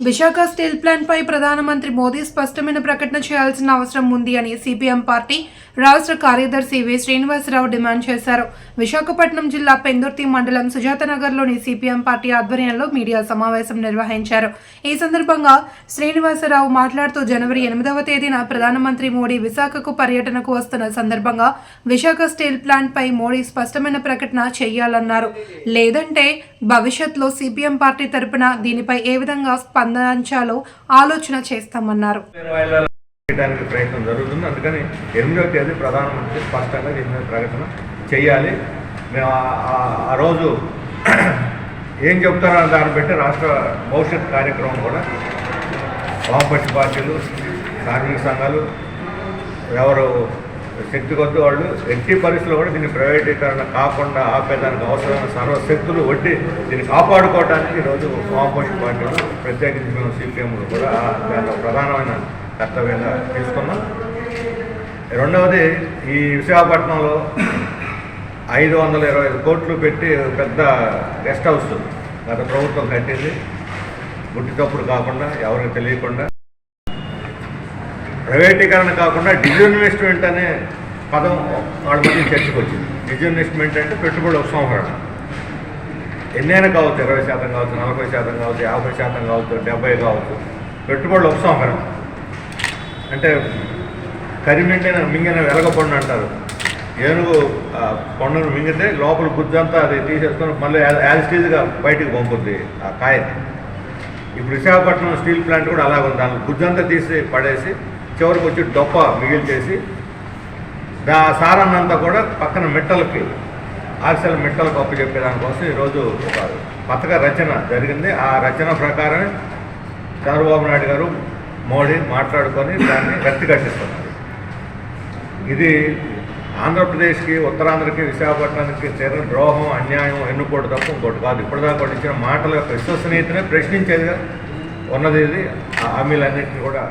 Visakha steel plant పై ప్రధానమంత్రి మోదీ స్పష్టమైన ప్రకటన చేయాల్సిన అవసరం ఉంది అని సిపిఎం పార్టీ రాష్ట్ర కార్యదర్శి వి. శ్రీనివాసరావు డిమాండ్ చేశారు. విశాఖపట్నం జిల్లా పెందుర్తి మండలం సుజాతనగర్లోని సిపిఎం పార్టీ ఆధ్వర్యంలో మీడియా సమావేశం నిర్వహించారు. ఈ సందర్భంగా శ్రీనివాసరావు మాట్లాడుతూ జనవరి ఎనిమిదవ తేదీన ప్రధానమంత్రి మోడీ విశాఖకు పర్యటనకు వస్తున్న సందర్భంగా విశాఖ స్టీల్ ప్లాంట్ పై మోడీ స్పష్టమైన ప్రకటన చేయాలన్నారు. లేదంటే భవిష్యత్తులో సిపిఎం పార్టీ తరపున దీనిపై ఏ విధంగా స్పందించాలో ఆలోచన చేస్తామన్నారు. చేయడానికి ప్రయత్నం జరుగుతుంది. అందుకని ఎనిమిదవ తేదీ ప్రధానమంత్రి స్పష్టంగా ఎనిమిదవ ప్రకటన చేయాలి. మేము ఆ- రోజు ఏం చెప్తారో దాన్ని బట్టి రాష్ట్ర భవిష్యత్ కార్యక్రమం కూడా వామపక్ష పార్టీలు కార్మిక సంఘాలు ఎవరు శక్తి కొద్ది వాళ్ళు. ఎట్టి పరిస్థితుల్లో కూడా దీన్ని ప్రైవేటీకరణ కాకుండా ఆపేదానికి అవసరమైన సర్వశక్తులు వడ్డీ దీన్ని కాపాడుకోవడానికి ఈరోజు వామపక్ష పార్టీలు ప్రత్యేకించి మేము సిపిఎంలు కూడా దాంట్లో ప్రధానమైన కర్తవ్యంగా తీసుకున్నాం. రెండవది ఈ విశాఖపట్నంలో ఐదు వందల ఇరవై ఐదు కోట్లు పెట్టి పెద్ద గెస్ట్ హౌస్ గత ప్రభుత్వం కట్టింది. గుట్టితప్పుడు కాకుండా ఎవరికి తెలియకుండా ప్రైవేటీకరణ కాకుండా డిజిన్వెస్ట్మెంట్ అనే పదం వాళ్ళ మధ్య చర్చకు వచ్చింది డిజిన్వెస్ట్మెంట్ అంటే పెట్టుబడి ఉపసంహరణ ఎన్నైనా కావచ్చు ఇరవై శాతం కావచ్చు నలభై శాతం కావచ్చు యాభై శాతం కావచ్చు డెబ్బై కావచ్చు పెట్టుబడుల ఉపసంహరణ అంటే కరిమిండిన మింగిన వెలగపండు అంటారు. ఏనుగు ఆ, పండును మింగితే లోపల గుజ్జంతా అది తీసేసుకొని మళ్ళీ యాజిటీజ్గా బయటికి పంపుద్ది ఆ కాయని. ఇప్పుడు విశాఖపట్నం స్టీల్ ప్లాంట్ కూడా అలాగే ఉంది దాని గుజ్జంతా తీసి పడేసి చివరికి వచ్చి డొప్ప మిగిల్చేసి దా సారాన్నంతా కూడా పక్కన మిట్టలకి ఆక్సల్ మెట్టలకు అప్పు చెప్పేదానికోసం ఈరోజు ఒక పథక రచన జరిగింది. ఆ రచన ప్రకారమే చంద్రబాబు నాయుడు గారు మోడీ మాట్లాడుకొని దాన్ని గట్టిగట్టిస్తున్నారు ఇది ఆంధ్రప్రదేశ్కి ఉత్తరాంధ్రకి విశాఖపట్నానికి చేరిన ద్రోహం అన్యాయం ఎన్నుకోవడం తప్ప ఇంకోటి కాదు. ఇప్పటిదాకా ఇచ్చిన మాటల యొక్క విశ్వసనీయతనే ప్రశ్నించేదిగా ఉన్నది ఇది. ఆ హామీలన్నింటినీ కూడా